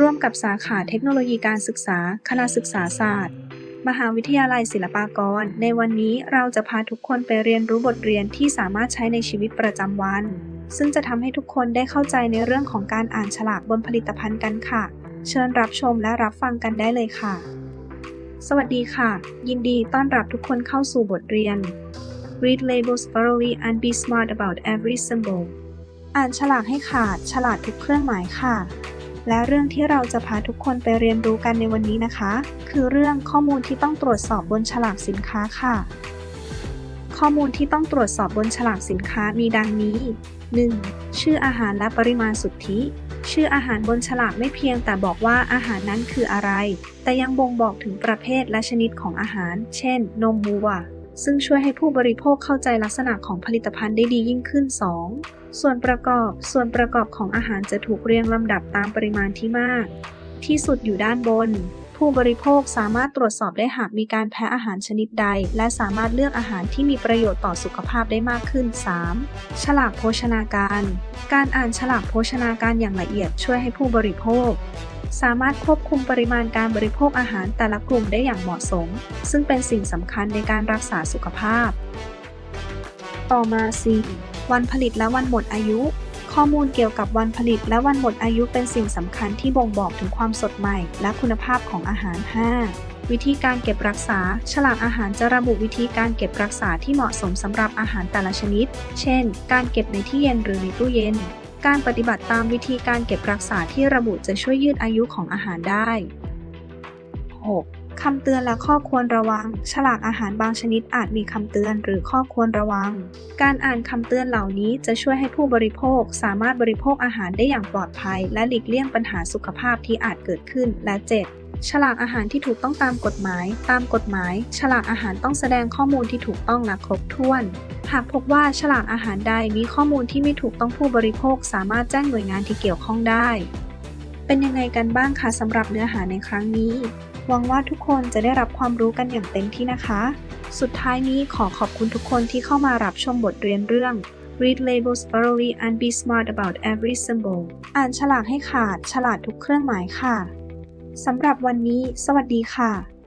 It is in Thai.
ร่วมกับสาขาเทคโนโลยีการศึกษา คณะศึกษาศาสตร์ มหาวิทยาลัยศิลปากร ในวันนี้เราจะพาทุกคนไปเรียนรู้บทเรียนที่สามารถใช้ในชีวิตประจำวัน ซึ่งจะทำให้ทุกคนได้เข้าใจในเรื่องของการอ่านฉลากบนผลิตภัณฑ์กันค่ะ เชิญรับชมและรับฟังกันได้เลยค่ะ สวัสดีค่ะ ยินดีต้อนรับทุกคนเข้าสู่บทเรียน Read labels thoroughly and be smart about every symbol อ่านฉลากให้ขาด ฉลาดทุกเครื่องหมายค่ะ และเรื่องที่เราจะพาทุกคนไปเรียนรู้กันในวันนี้นะคะ คือเรื่องข้อมูลที่ต้องตรวจสอบบนฉลากสินค้าค่ะ ข้อมูลที่ต้องตรวจสอบบนฉลากสินค้ามีดังนี้ 1. ชื่ออาหารและปริมาณสุทธิ ชื่ออาหารบนฉลากไม่เพียงแต่บอกว่าอาหารนั้นคืออะไร แต่ยังบ่งบอกถึงประเภทและชนิดของอาหาร เช่น นมวัว ซึ่งช่วยให้ผู้บริโภคเข้าใจลักษณะของผลิตภัณฑ์ได้ดียิ่งขึ้น 2. ส่วนประกอบ ส่วนประกอบของอาหารจะถูกเรียงลำดับตามปริมาณที่มาก ที่สุดอยู่ด้านบน ผู้บริโภคสามารถตรวจสอบได้หากมีการแพ้อาหารชนิดใด และสามารถเลือกอาหารที่มีประโยชน์ต่อสุขภาพได้มากขึ้น 3. ฉลากโภชนาการ การอ่านฉลากโภชนาการอย่างละเอียดช่วยให้ผู้บริโภค สามารถควบคุมปริมาณการบริโภคอาหารแต่ละกลุ่มได้อย่างเหมาะสม ซึ่งเป็นสิ่งสำคัญในการรักษาสุขภาพ ต่อมา 4. วันผลิตและวันหมดอายุ ข้อมูลเกี่ยวกับวันผลิตและวันหมดอายุเป็นสิ่งสำคัญที่บ่งบอกถึงความสดใหม่ และคุณภาพของอาหาร 5. วิธีการเก็บรักษา ฉลากอาหารจะระบุวิธีการเก็บรักษาที่เหมาะสมสำหรับอาหารแต่ละชนิด เช่น การเก็บในที่เย็นหรือในตู้เย็น การปฏิบัติตามวิธีการเก็บรักษาที่ระบุจะช่วยยืดอายุของอาหารได้ 6. คำเตือนและข้อควรระวัง ฉลากอาหารบางชนิดอาจมีคำเตือนหรือข้อควรระวัง การอ่านคำเตือนเหล่านี้จะช่วยให้ผู้บริโภคสามารถบริโภคอาหารได้อย่างปลอดภัย และหลีกเลี่ยงปัญหาสุขภาพที่อาจเกิดขึ้น และ 7. ฉลากอาหารที่ถูกต้องตามกฎหมาย ตามกฎหมาย ฉลากอาหารต้องแสดงข้อมูลที่ถูกต้องและครบถ้วน หากพบว่าฉลากอาหารใดมีข้อมูลที่ไม่ถูกต้องผู้บริโภค สามารถแจ้งหน่วยงานที่เกี่ยวข้องได้ เป็นยังไงกันบ้างคะสำหรับเนื้อหาในครั้งนี้ หวังว่าทุกคนจะได้รับความรู้กันอย่างเต็มที่นะคะ สุดท้ายนี้ขอขอบคุณทุกคนที่เข้ามารับชมบทเรียนเรื่อง Read labels thoroughly and be smart about every symbol อ่านฉลากให้ขาด ฉลาดทุกเครื่องหมายค่ะ สำหรับวันนี้ สวัสดีค่ะ